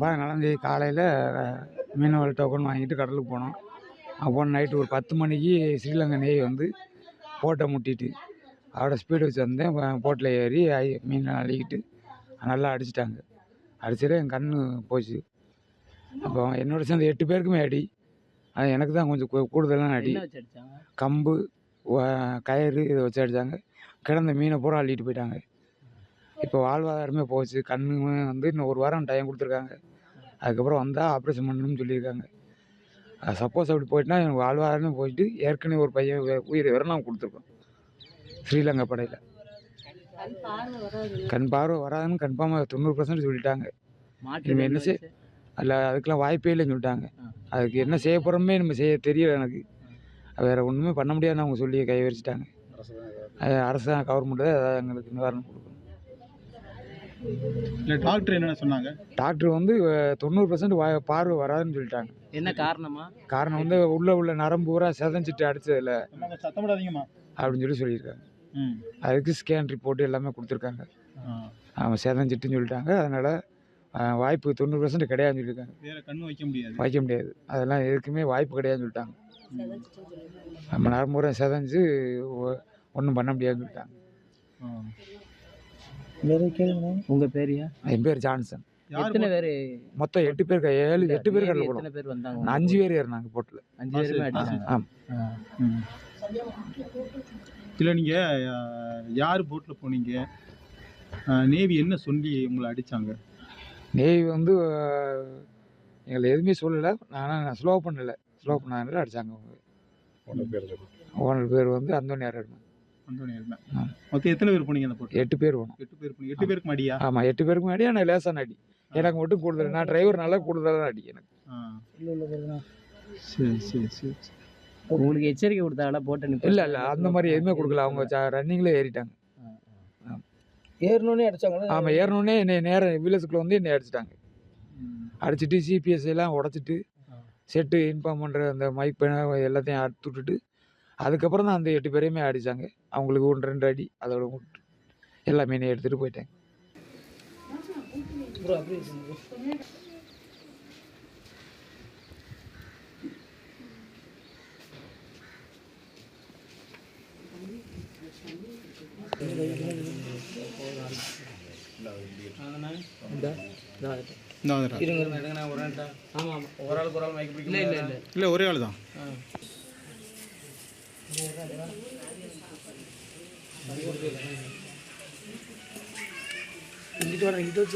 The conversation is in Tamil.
பதினாலாந்தேதி காலையில் மீனவர் டோக்கன் வாங்கிட்டு கடலுக்கு போனோம். அப்போ நைட்டு ஒரு பத்து மணிக்கு ஸ்ரீலங்கா நெய் வந்து போட்டை முட்டிட்டு அதோட ஸ்பீடு வச்சு வந்தேன். போட்டில் ஏறி மீனை அள்ளிக்கிட்டு நல்லா அடிச்சிட்டாங்க. அடிச்சிட்டு என் கண்ணு போச்சு. அப்போ என்னோட சேர்ந்து எட்டு பேருக்குமே அடி. அது எனக்கு தான் கொஞ்சம் கூடுதலான அடி. கம்பு கயிறு இதை வச்சு அடித்தாங்க கிடந்த மீனை பூரா அள்ளிட்டு போயிட்டாங்க. இப்போ வாழ்வாதாரமே போச்சு. கண்ணுமே வந்து இன்னும் ஒரு வாரம் டைம் கொடுத்துருக்காங்க. அதுக்கப்புறம் வந்தால் ஆப்ரேஷன் பண்ணணும்னு சொல்லியிருக்காங்க. சப்போஸ் அப்படி போயிட்டுனா எனக்கு வாழ்வாதாரமே போயிட்டு ஏற்கனவே ஒரு பையன் உயிரை வேற நான் கொடுத்துருக்கோம். ஸ்ரீலங்கா படையில். கண் பார்வை வராதுன்னு கன்ஃபார்மாக தொண்ணூறு பர்சன்ட் சொல்லிட்டாங்க. இனிமே என்ன செய்- அதில் அதுக்கெல்லாம் வாய்ப்பே இல்லைன்னு சொல்லிட்டாங்க. அதுக்கு என்ன செய்ய போகிறோமே நம்ம செய்ய தெரியல எனக்கு. வேறு ஒன்றுமே பண்ண முடியாதுன்னு அவங்க சொல்லி கை வரிச்சிட்டாங்க அது அரசாங்க கவர்மெண்ட்டு தான் ஏதாவது எங்களுக்கு நிவாரணம் கொடுக்கணும். இல்லை டாக்டர் என்னென்ன சொன்னாங்க? டாக்டர் வந்து தொண்ணூறு பர்சன்ட் பார்வை வராதுன்னு சொல்லிட்டாங்க. என்ன காரணமா? காரணம் வந்து உள்ள உள்ள நரம்பு பூரா செதஞ்சிட்டு சத்தமிடாதீங்கம்மா அப்படின்னு சொல்லி சொல்லியிருக்காங்க. ம். அதுக்கு ஸ்கேன் ரிப்போர்ட் எல்லாமே கொடுத்துருக்காங்க. அவன் செதஞ்சிட்டுன்னு சொல்லிட்டாங்க. அதனால் வாய்ப்பு தொண்ணூறு பர்சன்ட் கிடையாதுன்னு சொல்லியிருக்காங்க. வேற கண்ணு வைக்க முடியாது. வைக்க முடியாது. அதெல்லாம் எதுக்குமே வாய்ப்பு கிடையாதுன்னு சொல்லிட்டாங்க. நம்ம நரம்பு பூரா செதஞ்சு ஒன்றும் பண்ண முடியாதுன்னு சொல்லிட்டாங்க. உங்க பேரியா என் பேர் ஜான்சன். எத்தனை பேரு? மொத்தம் எட்டு பேர் க- ஏழு எட்டு பேர் எத்தனை போனோம் பேர் வந்தாங்க? நான் அஞ்சு பேர் ஏறினாங்க போட்டில். அஞ்சு பேருமே அடிச்சாங்க. ஆமாம் ம். இல்லை நீங்கள் யார் போட்டில் போனீங்க? நேவி என்ன சொல்லி உங்களை அடிச்சாங்க? நேவி வந்து எங்களை எதுவுமே சொல்லலை. ஆனால் நான் ஸ்லோ பண்ணலை. ஸ்லோ பண்ணாதனால அடித்தாங்க அவங்க. ஓனர் பேர் வந்து அந்தோனியார் மொத்தம் எத்தனை பேர் போனீங்க அந்த போட்டில் எட்டு பேர் போனோம். எட்டு பேர் போனீங்க. எட்டு பேருக்கு மடியா? ஆமாம் எட்டு பேருக்கு முன்னாடி ஆனால் லேசான அடி எனக்கு மட்டும் கூடுதல். நான் டிரைவர் நல்லா கூடுதலான அடி எனக்கு. சரி சரி சரி சரி. உங்களுக்கு எச்சரிக்கை கொடுத்தாங்களா? போட்ட. இல்லை இல்லை. அந்த மாதிரி எதுவுமே கொடுக்கல. அவங்க ரன்னிங்கில் ஏறிட்டாங்க. ஏறணுன்னே அடிச்சாங்களா? ஆமாம் ஏறினோடனே என்னை நேரம் வில்லேஜுக்குள்ளே வந்து என்னை அடிச்சிட்டாங்க. அடிச்சிட்டு சிபிஎஸ் எல்லாம் உடச்சிட்டு செட்டு இன்ஃபார்ம் பண்ணுற அந்த மைக் பேன எல்லாத்தையும் அறுத்து விட்டுட்டு அதுக்கப்புறம் தான் அந்த எட்டு பேரையுமே அடித்தாங்க அவங்களுக்கு ஒன்று ரெண்டு அடி அதோட விட்டு எல்லா மீனையும் எடுத்துகிட்டு வந்துடுறேன். இருங்க இருங்க, இருங்க நான் ஒரு ஆள் ஆமாம் ஆமாம் ஒரு ஆளுக்கு ஒரு ஆள் மைக் பிடிக்க இல்ல இல்ல இல்ல. இல்லை ஒரே ஆள் தான் ఇంటికి ఇంటికి